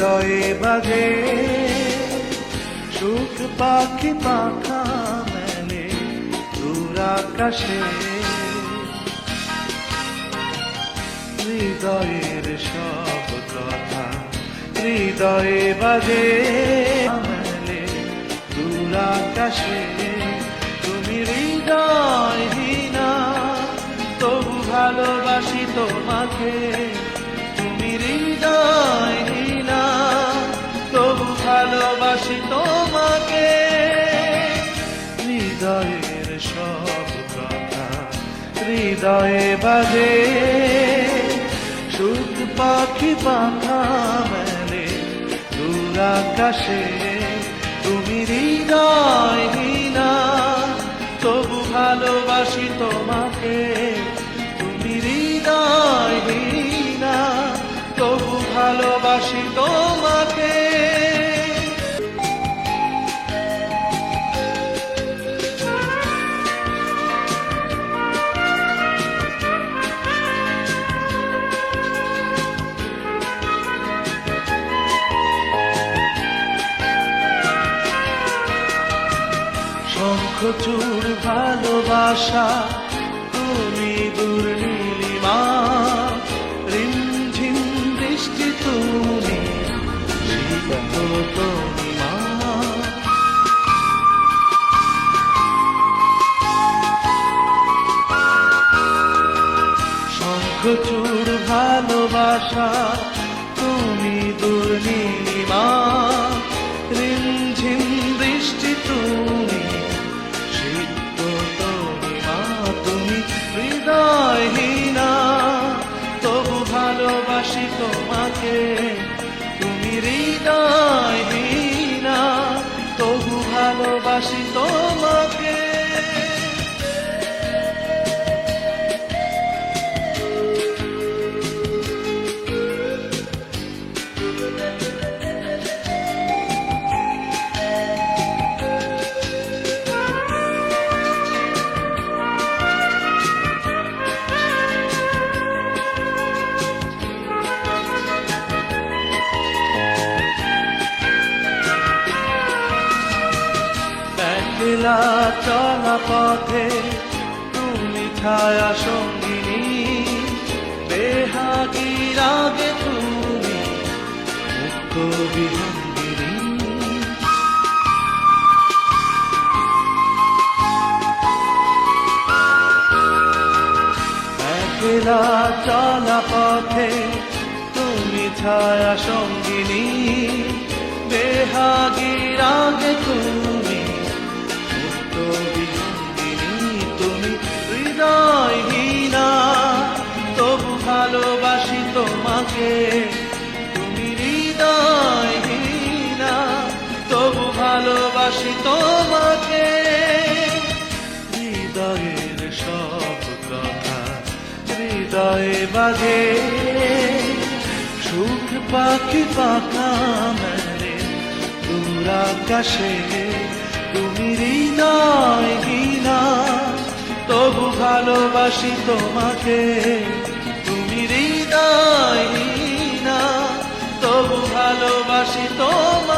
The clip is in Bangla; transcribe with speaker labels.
Speaker 1: বাজে সুখ পাখি পাখা মেলে দূর আকাশে। হৃদয়ের সব কথা হৃদয়ে বাজে মেলে দূর আকাশে। তুমি হৃদয়হীনা, তবু ভালোবাসি তোমাকে। হৃদয়ে বাজে, সুখ পাখি পাখা মেলে দূর আকাশে তুমি হৃদয় না তবু ভালোবাসি তোমাকে। তুমি হৃদয় না তবু ভালোবাসি তোমাকে শঙ্খচূড় ভালোবাসা, তুমি দুর্নীলিমা, রিমঝিম বৃষ্টি তুমি শীত তুমি মা শঙ্খচূড় ভালোবাসা, তুমি দুর্নীলিমা, রিমঝিম বৃষ্টি তুমি। হৃদয়হীনা তবু ভালোবাসি তোমাকে। একলা চলা পথে তুমি ছায়া সঙ্গিনী বেহাগির আগে তুমি চলা পথে তুমি ছায়া সঙ্গিনী বেহাগির আগে তুমি তুমি হৃদয়হীনা, তবু ভালোবাসি তোমাকে। হৃদয়ের সব কথা হৃদয়ে বাজে সুখ পাখি পাখা মেলে, দূর আকাশে। তুমি হৃদয়হীনা, তবু ভালোবাসি তোমাকে। তুমি হৃদয় ভালোবাসি তোমায়